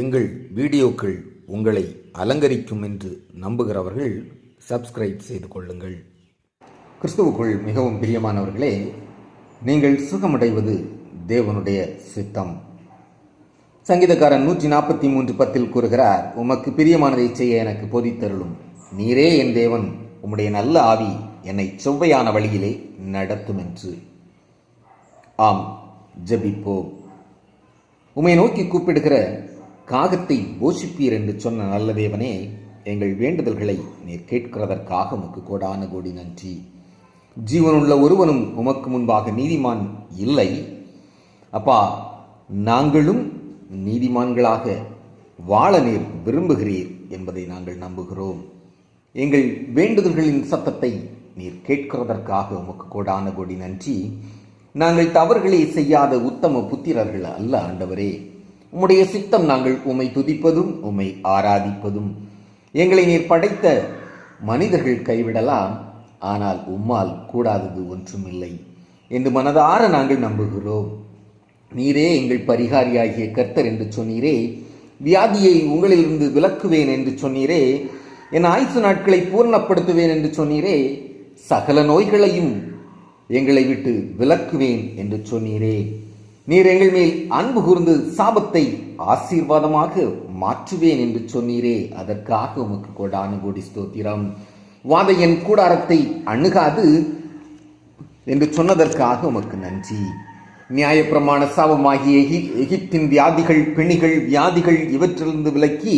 எங்கள் வீடியோக்கள் உங்களை அலங்கரிக்கும் என்று நம்புகிறவர்கள் சப்ஸ்கிரைப் செய்து கொள்ளுங்கள். கிறிஸ்துவுக்குள் மிகவும் பிரியமானவர்களே நீங்கள் சுகமடைவது தேவனுடைய சித்தம். சங்கீதக்காரன் நூற்றி நாற்பத்தி மூன்று பத்தில் கூறுகிறார் உமக்கு பிரியமானதை செய்ய எனக்கு போதித்தருளும் நீரே என் தேவன் உம்முடைய நல்ல ஆவி என்னை செவ்வையான வழியிலே நடத்தும் என்று. ஆம் ஜபிப்போ உமை நோக்கி கூப்பிடுகிற காகத்தை போஷிப்பீர் என்று சொன்ன நல்லதேவனே எங்கள் வேண்டுதல்களை நீர் கேட்கிறதற்காக உமக்கு கோடான கோடி நன்றி. ஜீவனுள்ள ஒருவனும் உமக்கு முன்பாக நீதிமான் இல்லை. அப்பா நாங்களும் நீதிமான்களாக வாழ நீர் விரும்புகிறீர் என்பதை நாங்கள் நம்புகிறோம். எங்கள் வேண்டுதல்களின் சத்தத்தை நீர் கேட்கிறதற்காக உமக்கு கோடான கோடி நன்றி. நாங்கள் தவறுகளை செய்யாத உத்தம புத்திரர்கள் அல்ல ஆண்டவரே. உம்முடைய சித்தம் நாங்கள் உம்மை துதிப்பதும் உம்மை ஆராதிப்பதும். எங்களை நீர் படைத்த மனிதர்கள் கைவிடலாம் ஆனால் உம்மால் கூடாதது ஒன்றுமில்லை என்று மனதார நாங்கள் நம்புகிறோம். நீரே எங்கள் பரிகாரியாகிய கர்த்தர் என்று சொன்னீரே வியாதியை உங்களிலிருந்து விலக்குவேன் என்று சொன்னீரே என் ஆயுசு நாட்களை பூர்ணப்படுத்துவேன் என்று சொன்னீரே சகல நோய்களையும் எங்களை விட்டு விலக்குவேன் என்று சொன்னீரே. நீர் எங்கள் மேல் அன்பு கூர்ந்து சாபத்தை ஆசீர்வாதமாக மாற்றுவேன் என்று சொன்னீரே. அதற்காக உமக்கு கொடானு கோடி ஸ்தோத்திரம். வாதையன் கூடாரத்தை அணுகாது என்று சொன்னதற்காக உமக்கு நன்றி. நியாயப்பிரமாண சாபமாகிய எகி எகிப்தின் வியாதிகள் பிணிகள் வியாதிகள் இவற்றிலிருந்து விலக்கி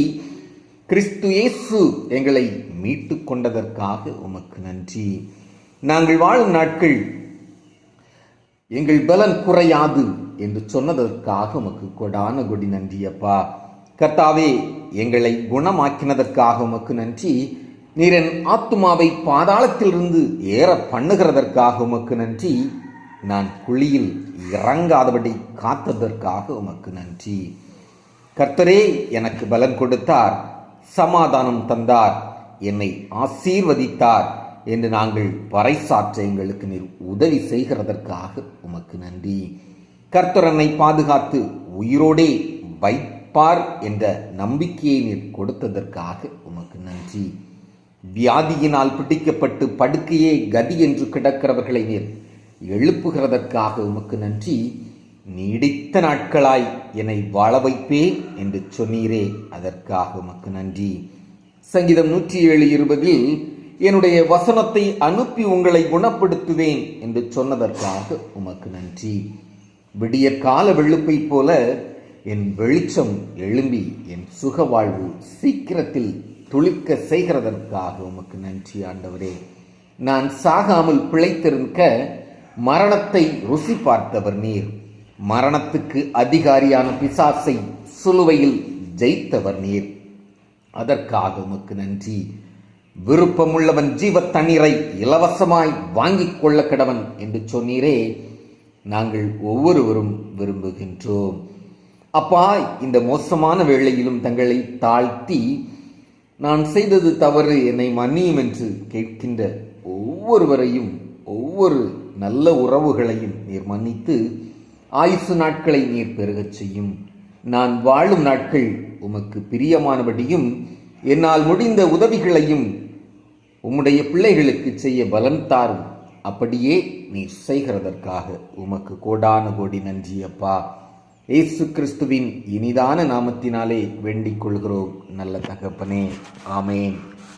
கிறிஸ்து இயேசு எங்களை மீட்டு கொண்டதற்காக உமக்கு நன்றி. நாங்கள் வாழும் நாட்கள் எங்கள் பலன் குறையாது. என்று சொன்னதற்காக உமக்கு கொடான கொடி நன்றி அப்பா கர்த்தாவே எங்களை குணமாக்கினதற்காக உமக்கு நன்றி. நீரன் ஆத்துமாவை பாதாளத்திலிருந்து ஏற பண்ணுகிறதற்காக உமக்கு நன்றி. நான் குழியில் இறங்காதபடி காத்ததற்காக உமக்கு நன்றி. கர்த்தரே எனக்கு பலன் கொடுத்தார் சமாதானம் தந்தார் என்னை ஆசீர்வதித்தார் என்று நாங்கள் பறைசாற்ற எங்களுக்கு நீர் உதவி செய்கிறதற்காக உமக்கு நன்றி. கர்த்தரனை பாதுகாத்து உயிரோடே வைப்பார் என்ற நம்பிக்கையை நீர் கொடுத்ததற்காக உமக்கு நன்றி. வியாதியினால் பிடிக்கப்பட்டு படுக்கையே கதி என்று கிடக்கிறவர்களை நீர் எழுப்புகிறதற்காக உமக்கு நன்றி. நீடித்த நாட்களாய் என்னை வாழ வைப்பேன் என்று சொன்னீரே அதற்காக உமக்கு நன்றி. சங்கீதம் நூற்றி ஏழு இருபதில் என்னுடைய வசனத்தை அனுப்பி உங்களை குணப்படுத்துவேன் என்று சொன்னதற்காக உமக்கு நன்றி. விடிய கால வெளுப்பை போல என் வெளிச்சம் எழும்பி என் சுக வாழ்வு சீக்கிரத்தில் துளிக்க செய்கிறதற்காக உமக்கு நன்றி ஆண்டவரே. நான் சாகாமல் பிழைத்திருக்க மரணத்தை ருசி பார்த்தவர் நீர். மரணத்துக்கு அதிகாரியான பிசாசை சுலுவையில் ஜெயித்தவர் நீர். அதற்காக உமக்கு நன்றி. விருப்பமுள்ளவன் ஜீவ தண்ணீரை இலவசமாய் வாங்கிக் கொள்ள கிடவன் என்று சொன்னீரே. நாங்கள் ஒவ்வொருவரும் விரும்புகின்றோம். அப்பா இந்த மோசமான வேளையிலும் தங்களை தாழ்த்தி நான் செய்தது தவறு என்னை மன்னியும் என்று கேட்கின்ற ஒவ்வொருவரையும் ஒவ்வொரு நல்ல உறவுகளையும் நீர் மன்னித்து ஆயுசு நாட்களை நீர் பெருகச் செய்யும். நான் வாழும் நாட்கள் உமக்கு பிரியமானபடியும் என்னால் முடிந்த உதவிகளையும் உம்முடைய பிள்ளைகளுக்கு செய்ய பலன் தாரும். அப்படியே நீ செய்கிறதற்காக உமக்கு கோடான கோடி நன்றி அப்பா இயேசு கிறிஸ்துவின் இனிதான நாமத்தினாலே வேண்டிக் கொள்கிறோம் நல்ல தகப்பனே. ஆமேன்.